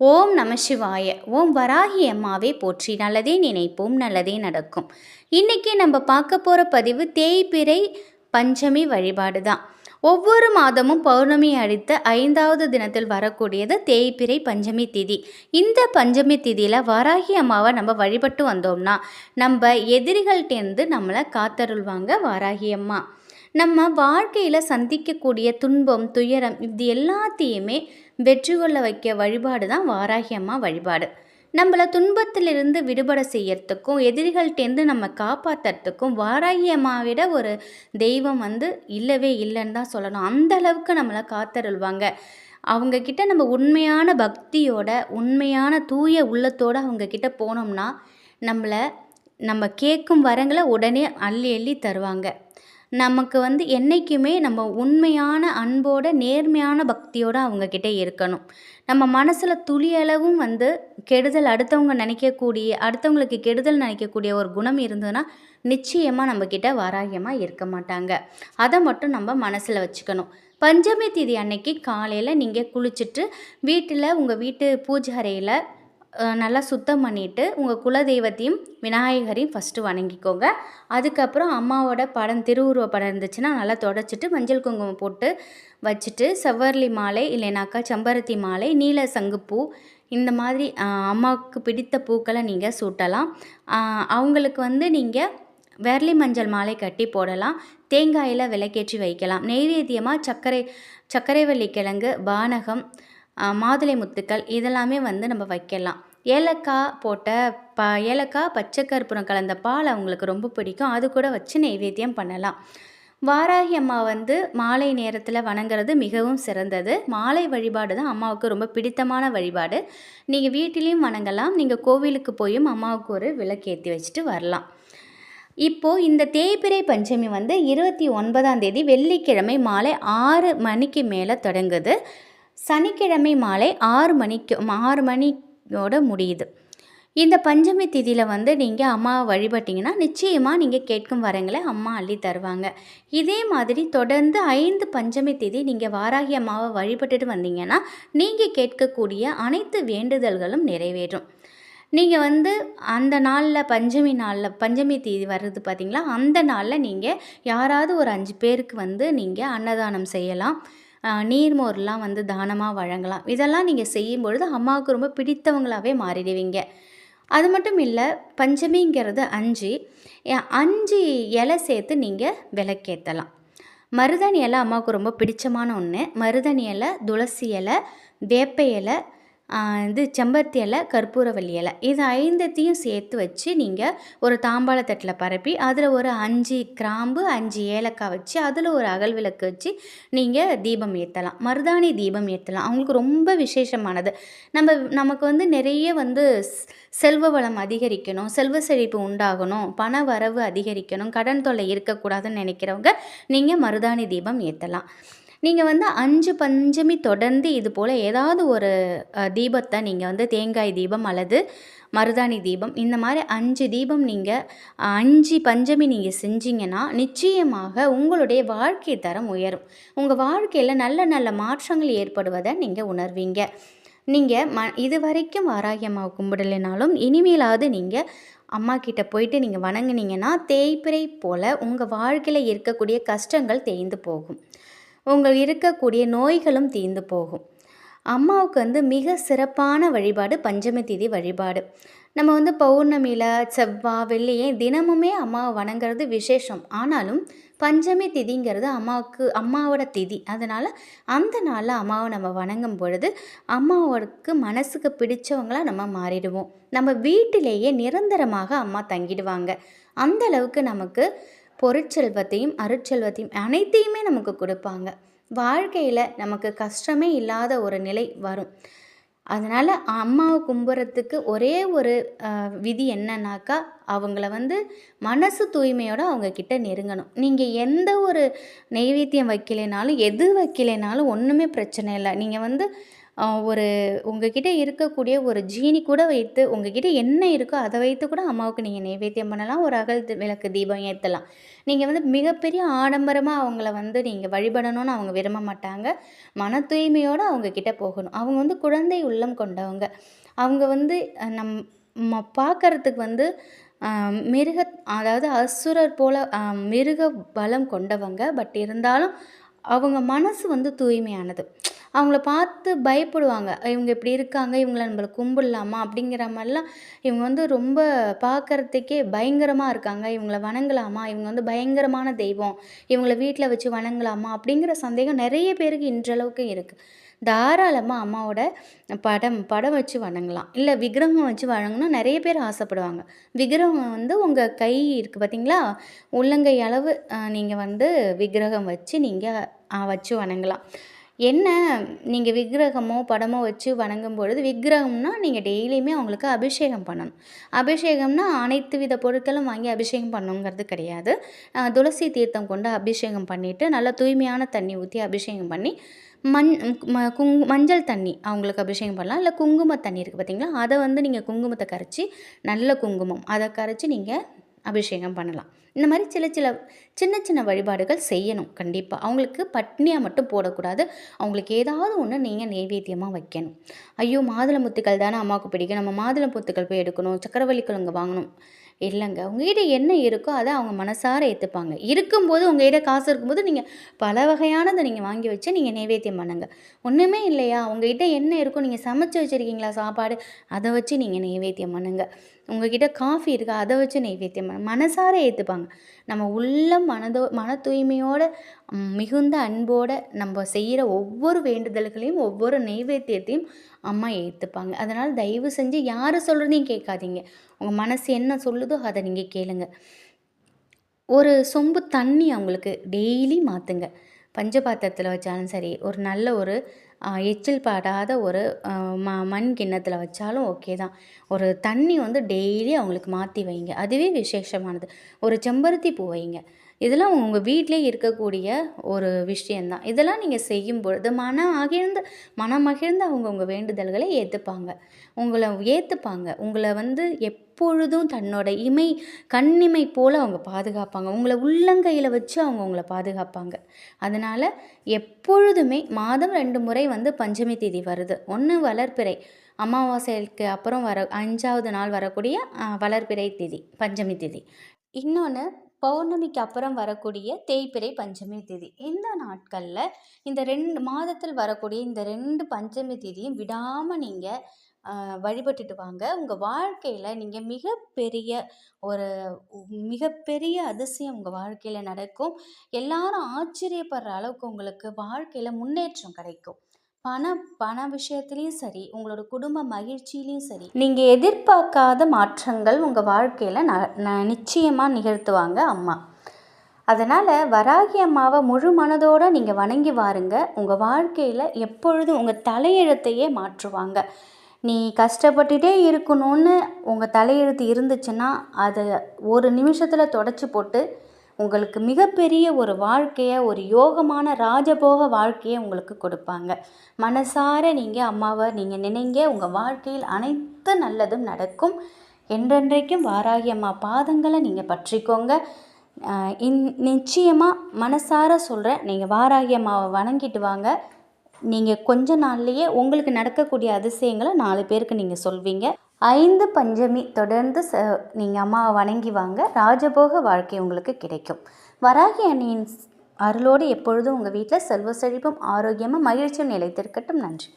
ஓம் நம சிவாய. ஓம் வராகி அம்மாவே போற்றி. நல்லதே நினைப்போம் நல்லதே நடக்கும். இன்றைக்கி நம்ம பார்க்க போகிற பதிவு தேய்பிறை பஞ்சமி வழிபாடு தான். ஒவ்வொரு மாதமும் பௌர்ணமி அடித்த ஐந்தாவது தினத்தில் வரக்கூடியது தேய்பிறை பஞ்சமி திதி. இந்த பஞ்சமி திதியில் வராகி அம்மாவை நம்ம வழிபட்டு வந்தோம்னா நம்ம எதிரிகள்டேருந்து நம்மளை காத்தருள்வாங்க வராகி அம்மா. நம்ம வாழ்க்கையில் சந்திக்கக்கூடிய துன்பம் துயரம் இது எல்லாத்தையுமே வெற்றி கொள்ள வைக்க வழிபாடு தான் வாராகி அம்மா வழிபாடு. நம்மளை துன்பத்திலிருந்து விடுபட செய்யறதுக்கும் எதிரிகள்கிட்டேருந்து நம்ம காப்பாற்றுறதுக்கும் வாராகி விட ஒரு தெய்வம் வந்து இல்லவே இல்லைன்னு தான் சொல்லணும். அந்த அளவுக்கு நம்மளை காத்தருள்வாங்க. அவங்கக்கிட்ட நம்ம உண்மையான பக்தியோட உண்மையான தூய உள்ளத்தோடு அவங்கக்கிட்ட போனோம்னா நம்மளை நம்ம கேட்கும் வரங்களை உடனே அள்ளி அள்ளி தருவாங்க. நமக்கு வந்து என்றைக்குமே நம்ம உண்மையான அன்போட நேர்மையான பக்தியோடு அவங்கக்கிட்ட இருக்கணும். நம்ம மனசில் துளியளவும் வந்து கெடுதல் அடுத்தவங்க நினைக்கக்கூடிய அடுத்தவங்களுக்கு கெடுதல் நினைக்கக்கூடிய ஒரு குணம் இருந்ததுன்னா நிச்சயமாக நம்மக்கிட்ட வாராகியமாக இருக்க மாட்டாங்க. அதை மட்டும் நம்ம மனசில் வச்சுக்கணும். பஞ்சமி தேதி அன்னைக்கு காலையில் நீங்கள் குளிச்சுட்டு வீட்டில் உங்கள் வீட்டு பூஜை அறையில் நல்லா சுத்தம் பண்ணிவிட்டு உங்கள் குலதெய்வத்தையும் விநாயகரையும் ஃபஸ்ட்டு வணங்கிக்கோங்க. அதுக்கப்புறம் அம்மாவோட படம் திருவுருவ படம் இருந்துச்சுன்னா நல்லா தொடச்சிட்டு மஞ்சள் குங்குமம் போட்டு வச்சுட்டு செவ்வரளி மாலை இல்லைனாக்கா செம்பருத்தி மாலை நீல சங்குப்பூ இந்த மாதிரி அம்மாவுக்கு பிடித்த பூக்களை நீங்கள் சூட்டலாம். அவங்களுக்கு வந்து நீங்கள் வெரலி மஞ்சள் மாலை கட்டி போடலாம். தேங்காயில் விளக்கேற்றி வைக்கலாம். நெய்வேத்தியமாக சர்க்கரை சர்க்கரைவள்ளி கிழங்கு பானகம் மாதுளை முத்துக்கள் இதெல்லாமே வந்து நம்ம வைக்கலாம். ஏலக்காய் போட்ட ப ஏலக்காய் பச்சை கற்பூரம் கலந்த பால் அவங்களுக்கு ரொம்ப பிடிக்கும். அது கூட வச்சு நெய்வேத்தியம் பண்ணலாம். வாராகி அம்மா வந்து மாலை நேரத்தில் வணங்குறது மிகவும் சிறந்தது. மாலை வழிபாடு தான் அம்மாவுக்கு ரொம்ப பிடித்தமான வழிபாடு. நீங்கள் வீட்டிலையும் வணங்கலாம். நீங்கள் கோவிலுக்கு போயும் அம்மாவுக்கு ஒரு விளக்கேற்றி வச்சுட்டு வரலாம். இப்போது இந்த தேய்பிரை பஞ்சமி வந்து இருபத்தி ஒன்பதாம் தேதி வெள்ளிக்கிழமை மாலை ஆறு மணிக்கு மேலே தொடங்குது. சனிக்கிழமை மாலை ஆறு மணிக்கு ஆறு மணியோட முடியுது. இந்த பஞ்சமி திதியில் வந்து நீங்கள் அம்மாவை வழிபட்டிங்கன்னா நிச்சயமாக நீங்கள் கேட்கும் வரங்களை அம்மா அள்ளி தருவாங்க. இதே மாதிரி தொடர்ந்து ஐந்து பஞ்சமி திதி நீங்கள் வாராகி அம்மாவை வழிபட்டுட்டு வந்தீங்கன்னா நீங்கள் கேட்கக்கூடிய அனைத்து வேண்டுதல்களும் நிறைவேறும். நீங்கள் வந்து அந்த நாளில் பஞ்சமி நாளில் பஞ்சமி தேதி வர்றது பார்த்திங்களா அந்த நாளில் நீங்கள் யாராவது ஒரு அஞ்சு பேருக்கு வந்து நீங்கள் அன்னதானம் செய்யலாம். நீர்மோர்லாம் வந்து தானமாக வழங்கலாம். இதெல்லாம் நீங்கள் செய்யும் பொழுது அம்மாவுக்கு ரொம்ப பிடித்தவங்களாகவே மாறிடுவீங்க. அது மட்டும் இல்லை பஞ்சமிங்கிறது அஞ்சு. அஞ்சு இலை சேர்த்து நீங்கள் விளக்கேற்றலாம் மருதாணி இலை அம்மாவுக்கு ரொம்ப பிடிச்சமான ஒன்று மருதாணி இலை துளசி இலை வேப்ப இலை இது செம்பருத்தி இலை கற்பூரவல்லி இலை. இது ஐந்தத்தையும் சேர்த்து வச்சு நீங்கள் ஒரு தாம்பாளத்தட்டில் பரப்பி அதில் ஒரு அஞ்சு கிராம்பு அஞ்சு ஏலக்காய் வச்சு அதில் ஒரு அகல் விளக்கு வச்சு நீங்கள் தீபம் ஏற்றலாம் மருதாணி தீபம் ஏற்றலாம் அவங்களுக்கு ரொம்ப விசேஷமானது. நம்ம நமக்கு வந்து நிறைய வந்து செல்வ வளம் அதிகரிக்கணும் செல்வ செழிப்பு உண்டாகணும் பண வரவு அதிகரிக்கணும் கடன் தொல்லை இருக்கக்கூடாதுன்னு நினைக்கிறவங்க நீங்கள் மருதாணி தீபம் ஏற்றலாம் நீங்கள் வந்து அஞ்சு பஞ்சமி தொடர்ந்து இது போல் ஏதாவது ஒரு தீபத்தை நீங்கள் வந்து தேங்காய் தீபம் அல்லது மருதாணி தீபம் இந்த மாதிரி அஞ்சு தீபம் நீங்கள் அஞ்சு பஞ்சமி நீங்கள் செஞ்சீங்கன்னா நிச்சயமாக உங்களுடைய வாழ்க்கை தரம் உயரும். உங்கள் வாழ்க்கையில் நல்ல நல்ல மாற்றங்கள் ஏற்படுவதை நீங்கள் உணர்வீங்க. நீங்கள் ம இது வரைக்கும் வாராகி கும்பிடலைனாலும் இனிமேலாவது நீங்கள் அம்மா கிட்ட போயிட்டு நீங்கள் வணங்குனீங்கன்னா தேய்பிரை போல் உங்கள் வாழ்க்கையில் இருக்கக்கூடிய கஷ்டங்கள் தேய்ந்து போகும். உங்கள் இருக்கக்கூடிய நோய்களும் தீர்ந்து போகும். அம்மாவுக்கு வந்து மிக சிறப்பான வழிபாடு பஞ்சமி திதி வழிபாடு. நம்ம வந்து பௌர்ணமியில் செவ்வாய் வெள்ளியே தினமுமே அம்மாவை வணங்குறது விசேஷம். ஆனாலும் பஞ்சமி திதிங்கிறது அம்மாவுக்கு அம்மாவோட திதி. அதனால் அந்த நாளில் அம்மாவை நம்ம வணங்கும் பொழுது அம்மாவோடக்கு மனசுக்கு பிடிச்சவங்களாக நம்ம மாறிடுவோம். நம்ம வீட்டிலேயே நிரந்தரமாக அம்மா தங்கிடுவாங்க. அந்த அளவுக்கு நமக்கு பொருட்செல்வத்தையும் அருட்செல்வத்தையும் அனைத்தையுமே நமக்கு கொடுப்பாங்க. வாழ்க்கையில் நமக்கு கஷ்டமே இல்லாத ஒரு நிலை வரும். அதனால் அம்மாவை கும்புறத்துக்கு ஒரே ஒரு விதி என்னன்னாக்கா அவங்கள வந்து மனசு தூய்மையோடு அவங்கக்கிட்ட நெருங்கணும். நீங்கள் எந்த ஒரு நைவேத்தியம் வைக்கலைனாலும் எது வைக்கலைனாலும் ஒன்றுமே பிரச்சனை இல்லை. நீங்கள் வந்து ஒரு உங்ககிட்ட இருக்கக்கூடிய ஒரு ஜீனி கூட வைத்து உங்ககிட்ட என்ன இருக்கோ அதை வைத்து கூட அம்மாவுக்கு நீங்கள் நைவேத்தியம் பண்ணலாம். ஒரு அகல் விளக்கு தீபம் ஏற்றலாம் நீங்கள் வந்து மிகப்பெரிய ஆடம்பரமாக அவங்கள வந்து நீங்கள் வழிபடணும்னு அவங்க விரும்ப மாட்டாங்க. மன தூய்மையோடு அவங்கக்கிட்ட போகணும். அவங்க வந்து குழந்தை உள்ளம் கொண்டவங்க. அவங்க வந்து நம் ம வந்து மிருக அதாவது அசுரர் போல் மிருக பலம் கொண்டவங்க. பட் இருந்தாலும் அவங்க மனசு வந்து தூய்மையானது. அவங்கள பார்த்து பயப்படுவாங்க. இவங்க இப்படி இருக்காங்க இவங்கள நம்மள கும்பிடலாமா? அப்படிங்கிற மாதிரிலாம் இவங்க வந்து ரொம்ப பார்க்கறதுக்கே பயங்கரமாக இருக்காங்க. இவங்கள வணங்கலாமா? இவங்க வந்து பயங்கரமான தெய்வம். இவங்கள வீட்டில் வச்சு வணங்கலாமா? அப்படிங்கிற சந்தேகம் நிறைய பேருக்கு இன்றளவுக்கு இருக்குது தாராளமாக அம்மாவோட படம் படம் வச்சு வணங்கலாம். இல்லை விக்கிரகம் வச்சு வணங்கினா நிறைய பேர் ஆசைப்படுவாங்க. விக்கிரகம் வந்து உங்கள் கை இருக்குது பார்த்தீங்களா உள்ளங்கை அளவு நீங்கள் வந்து விக்கிரகம் வச்சு நீங்கள் வச்சு வணங்கலாம். என்ன நீங்கள் விக்கிரகமோ படமோ வச்சு வணங்கும் பொழுது விக்கிரகம்னா நீங்கள் டெய்லியுமே அவங்களுக்கு அபிஷேகம் பண்ணணும். அபிஷேகம்னா அனைத்து வித பொருட்களும் வாங்கி அபிஷேகம் பண்ணணுங்கிறது கிடையாது. துளசி தீர்த்தம் கொண்டு அபிஷேகம் பண்ணிவிட்டு நல்லா தூய்மையான தண்ணி ஊற்றி அபிஷேகம் பண்ணி மண் ம குங் மஞ்சள் தண்ணி அவங்களுக்கு அபிஷேகம் பண்ணலாம். இல்லை குங்கும தண்ணி இருக்குது பார்த்தீங்களா அதை வந்து நீங்கள் குங்குமத்தை கரைச்சி நல்ல குங்குமம். அதை கரைச்சி நீங்கள் அபிஷேகம் பண்ணலாம். இந்த மாதிரி சில சில சின்ன சின்ன வழிபாடுகள் செய்யணும். கண்டிப்பாக அவங்களுக்கு பட்னியாக மட்டும் போடக்கூடாது. அவங்களுக்கு ஏதாவது ஒன்று நீங்கள் நெய்வேத்தியமாக வைக்கணும். ஐயோ மாதுளை முத்துக்கள் தானே அம்மாவுக்கு பிடிக்கும். நம்ம மாதுளை முத்துக்கள் போய் எடுக்கணும். சக்கரவள்ளி கிழங்கு வாங்கணும். இல்லைங்க. உங்ககிட்ட என்ன இருக்கோ அதை அவங்க மனசார ஏற்றுப்பாங்க இருக்கும்போது உங்ககிட்ட காசு இருக்கும்போது நீங்கள் பல வகையானதை நீங்கள் வாங்கி வச்சு நீங்கள் நைவேத்தியம் பண்ணுங்க. ஒன்றுமே இல்லையா? உங்ககிட்ட என்ன இருக்கோ நீங்கள் சமைச்சு வச்சுருக்கீங்களா சாப்பாடு? அதை வச்சு நீங்கள் நைவேத்தியம் பண்ணுங்க. உங்ககிட்ட காஃபி இருக்கா அதை வச்சு நைவேத்தியம் மனசார ஏற்றுப்பாங்க நம்ம உள்ள மனதோ மன தூய்மையோட மிகுந்த அன்போட நம்ம செய்கிற ஒவ்வொரு வேண்டுதல்களையும் ஒவ்வொரு நைவேத்தியத்தையும் அம்மா ஏற்றுப்பாங்க அதனால் தயவு செஞ்சு யார் சொல்கிறதையும் கேட்காதீங்க. உங்கள் மனசு என்ன சொல்லுதோ அதை நீங்கள் கேளுங்க. ஒரு சொம்பு தண்ணி அவங்களுக்கு டெய்லி மாற்றுங்க பஞ்சபாத்திரத்தில் வச்சாலும் சரி ஒரு நல்ல ஒரு எச்சில் படாத ஒரு ம மண் கிண்ணத்தில் வச்சாலும் ஓகே தான். ஒரு தண்ணி வந்து டெய்லி அவங்களுக்கு மாற்றி வைங்க. அதுவே விசேஷமானது. ஒரு செம்பருத்தி பூ வைங்க. இதெல்லாம் உங்கள் வீட்டிலே இருக்கக்கூடிய ஒரு விஷயந்தான் இதெல்லாம் நீங்கள் செய்யும் பொழுது மன மகிழ்ந்து மனம் மகிழ்ந்து அவங்க உங்கள் வேண்டுதல்களை ஏற்றுப்பாங்க உங்களை ஏற்றுப்பாங்க உங்களை வந்து எப்பொழுதும் தன்னோட இமை கண்ணிமை போல் அவங்க பாதுகாப்பாங்க. உங்களை உள்ளங்கையில் வச்சு அவங்க உங்களை பாதுகாப்பாங்க. அதனால் எப்பொழுதுமே மாதம் ரெண்டு முறை வந்து பஞ்சமி தேதி வருது. ஒன்று வளர்பிறை அமாவாசைக்கு அப்புறம் வர அஞ்சாவது நாள் வரக்கூடிய வளர்பிறை தேதி பஞ்சமி தேதி. இன்னொன்று பௌர்ணமிக்கு அப்புறம் வரக்கூடிய தேய்பிறை பஞ்சமி தேதி. இந்த நாட்களில் இந்த ரெண்டு மாதத்தில் வரக்கூடிய இந்த ரெண்டு பஞ்சமி தேதியும் விடாமல் நீங்கள் வழிபட்டுட்டு வாங்க. உங்கள் வாழ்க்கையில் நீங்கள் மிகப்பெரிய ஒரு மிகப்பெரிய அதிசயம் உங்கள் வாழ்க்கையில் நடக்கும். எல்லாரும் ஆச்சரியப்படுற அளவுக்கு உங்களுக்கு வாழ்க்கையில் முன்னேற்றம் கிடைக்கும். பண பண விஷயத்துலேயும் சரி உங்களோட குடும்ப மகிழ்ச்சியிலையும் சரி நீங்கள் எதிர்பார்க்காத மாற்றங்கள் உங்கள் வாழ்க்கையில் ந ந- நிச்சயமாக நிகழ்த்துவாங்க அம்மா. அதனால் வராகி அம்மாவை முழு மனதோடு நீங்கள் வணங்கி வாருங்க. உங்கள் வாழ்க்கையில் எப்பொழுதும் உங்கள் தலையெழுத்தையே மாற்றுவாங்க. நீ கஷ்டப்பட்டுட்டே இருக்கணும்னு உங்கள் தலையெழுத்து இருந்துச்சுன்னா அதை ஒரு நிமிஷத்தில் தொடச்சி போட்டு உங்களுக்கு மிகப்பெரிய ஒரு வாழ்க்கையை ஒரு யோகமான ராஜபோக வாழ்க்கையை உங்களுக்கு கொடுப்பாங்க. மனசார நீங்கள் அம்மாவை நீங்கள் நினைங்க. உங்கள் வாழ்க்கையில் அனைத்து நல்லதும் நடக்கும். என்றென்றைக்கும் வாராகி அம்மா பாதங்களை நீங்கள் பற்றிக்கோங்க. இன் நிச்சயமாக மனசார சொல்கிறேன் நீங்கள் வாராகி அம்மாவை வணங்கிட்டு வாங்க. நீங்கள் கொஞ்ச நாள்லேயே உங்களுக்கு நடக்கக்கூடிய அதிசயங்களை நாலு பேருக்கு நீங்கள் சொல்வீங்க. ஐந்து பஞ்சமி தொடர்ந்து ச நீங்கள் அம்மாவை வணங்கி வாங்க. ராஜபோக வாழ்க்கை உங்களுக்கு கிடைக்கும். வராகி அணியின் அருளோடு எப்பொழுதும் உங்கள் வீட்டில் செல்வ செழிப்பும் ஆரோக்கியமும் மகிழ்ச்சியும் நிலைத்திருக்கட்டும். நன்றி.